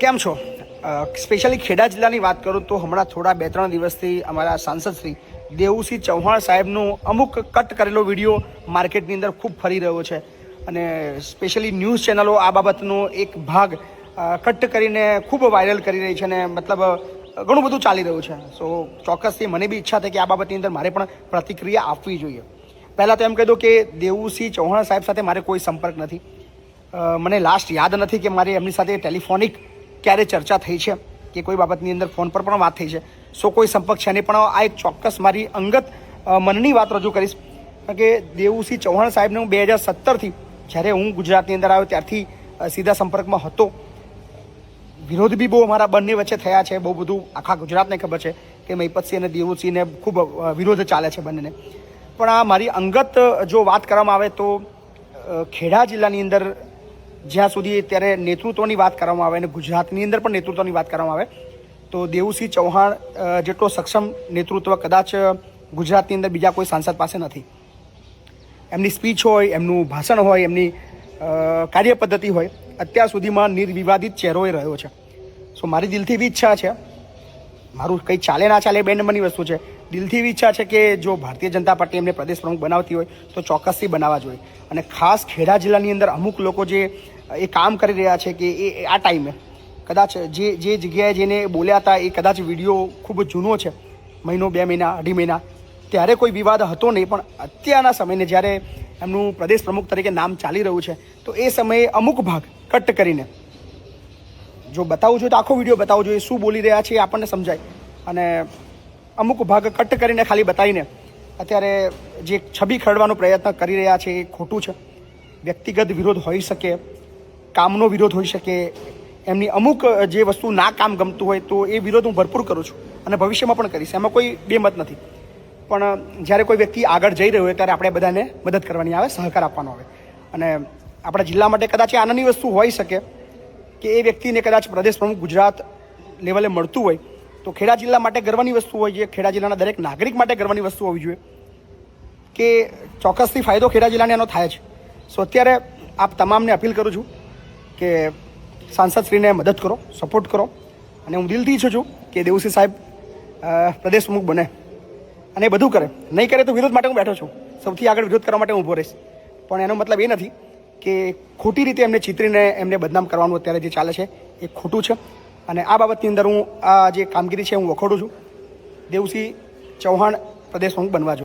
કેમ છો? સ્પેશિયલી ખેડા જિલ્લાની વાત કરું તો હમણાં થોડા બે ત્રણ દિવસથી અમારા સાંસદ શ્રી દેવુસિંહ ચૌહાણ સાહેબનો અમુક કટ કરેલો વીડિયો માર્કેટની અંદર ખૂબ ફરી રહ્યો છે. અને સ્પેશિયલી ન્યૂઝ ચેનલો આ બાબતનો એક ભાગ કટ કરીને ખૂબ વાયરલ કરી રહી છે અને મતલબ ઘણું બધું ચાલી રહ્યું છે. સો ચોક્કસથી મને બી ઈચ્છા થઈ કે આ બાબતની અંદર મારે પણ પ્રતિક્રિયા આપવી જોઈએ. પહેલાં તો એમ કહી દો કે દેવુસિંહ ચૌહાણ સાહેબ સાથે મારે કોઈ સંપર્ક નથી. મને લાસ્ટ યાદ નથી કે મારે એમની સાથે ટેલિફોનિક ક્યારે ચર્ચા થઈ છે કે કોઈ બાબતની અંદર ફોન પર પણ વાત થઈ છે. સો કોઈ સંપર્ક છે નહીં પણ આ એક ચોક્કસ મારી અંગત મનની વાત રજૂ કરીશ. કે દેવુસિંહ ચૌહાણ સાહેબને હું બે હજાર સત્તરથી જ્યારે હું ગુજરાતની અંદર આવ્યો ત્યારથી સીધા સંપર્કમાં હતો. વિરોધ બી બહુ અમારા બંને વચ્ચે થયા છે, બહુ બધું આખા ગુજરાતને ખબર છે કે મહિપતસિંહ અને દેવુસિંહને ખૂબ વિરોધ ચાલે છે બંનેને. પણ આ મારી અંગત જો વાત કરવામાં આવે તો ખેડા જિલ્લાની અંદર જ્યાં સુધી અત્યારે નેતૃત્વની વાત કરવામાં આવે અને ગુજરાતની અંદર પણ નેતૃત્વની વાત કરવામાં આવે, તો દેવુસિંહ ચૌહાણ જેટલો સક્ષમ નેતૃત્વ કદાચ ગુજરાતની અંદર બીજા કોઈ સાંસદ પાસે નથી. એમની સ્પીચ હોય, એમનું ભાષણ હોય, એમની કાર્ય કાર્યપદ્ધતિ હોય, અત્યાર સુધીમાં નિર્વિવાદિત ચહેરો એ રહ્યો છે. સો મારી દિલથી એવી ઈચ્છા છે, મારું કંઈ ચાલે ના ચાલે બે નંબરની વસ્તુ છે દિલથી ઈચ્છા છે કે જો ભારતીય જનતા પાર્ટી એમને પ્રદેશ પ્રમુખ બનાવતી હોય, તો ચોક્કસથી બનાવવા જોઈએ. અને ખાસ ખેડા જિલ્લાની અંદર અમુક લોકો જે, એ કામ કરી રહ્યા છે કે એ આ ટાઈમે, કદાચ જે જે જગ્યાએ જેને બોલ્યા હતા, એ કદાચ વીડિયો ખૂબ જૂનો છે, મહિનો, બે મહિના, અઢી મહિના, ત્યારે કોઈ વિવાદ હતો નહીં, પણ અત્યારના સમયને જ્યારે એમનું પ્રદેશ પ્રમુખ તરીકે નામ ચાલી રહ્યું છે, તો એ સમયે અમુક ભાગ કટ કરીને, જો બતાવવું જોઈએ તો આખો વીડિયો બતાવવો જોઈએ, શું બોલી રહ્યા છે એ આપણને સમજાય. અને અમુક ભાગ કટ કરીને ખાલી બતાવીને અત્યારે જે છબી ખરડવાનો પ્રયત્ન કરી રહ્યા છે એ ખોટું છે. વ્યક્તિગત વિરોધ હોઈ શકે, કામનો વિરોધ હોઈ શકે, એમની અમુક જે વસ્તુ ના કામ ગમતું હોય તો એ વિરોધ હું ભરપૂર કરું છું અને ભવિષ્યમાં પણ કરીશ. એમાં કોઈ બેમત નથી. પણ જ્યારે કોઈ વ્યક્તિ આગળ જઈ રહ્યો હોય ત્યારે આપણે બધાને મદદ કરવાની આવે, સહકાર આપવાનો આવે. અને આપણા જિલ્લા માટે કદાચ આનંદની વસ્તુ હોઈ શકે કે એ વ્યક્તિને કદાચ પ્રદેશ પ્રમુખ ગુજરાત લેવલે મળતું હોય તો ખેડા જિલ્લા માટે ગર્વની વસ્તુ હોય છે. ખેડા જિલ્લાના દરેક નાગરિક માટે ગર્વની વસ્તુ હોવી જોઈએ કે ચોક્કસથી ફાયદો ખેડા જિલ્લાને એનો થાય છે. સો અત્યારે આપ તમામને અપીલ કરું છું કે સાંસદશ્રીને મદદ કરો સપોર્ટ કરો અને હું દિલથી ઈચ્છું છું કે દેવુસિંહ સાહેબ પ્રદેશ પ્રમુખ બને અને એ બધું કરે. નહીં કરે તો વિરોધ માટે હું બેઠો છું. સૌથી આગળ વિરોધ કરવા માટે હું ઊભો રહીશ. પણ એનો મતલબ એ નથી કે ખોટી રીતે એમને ચિતરીને એમને બદનામ કરવાનું અત્યારે જે ચાલે છે એ ખોટું છે. અને આ બાબતની અંદર હું આ જે કામગીરી છે, હું વખોડું છું. દેવસિંહ ચૌહાણ પ્રદેશ પ્રમુખ બનવા જોઈએ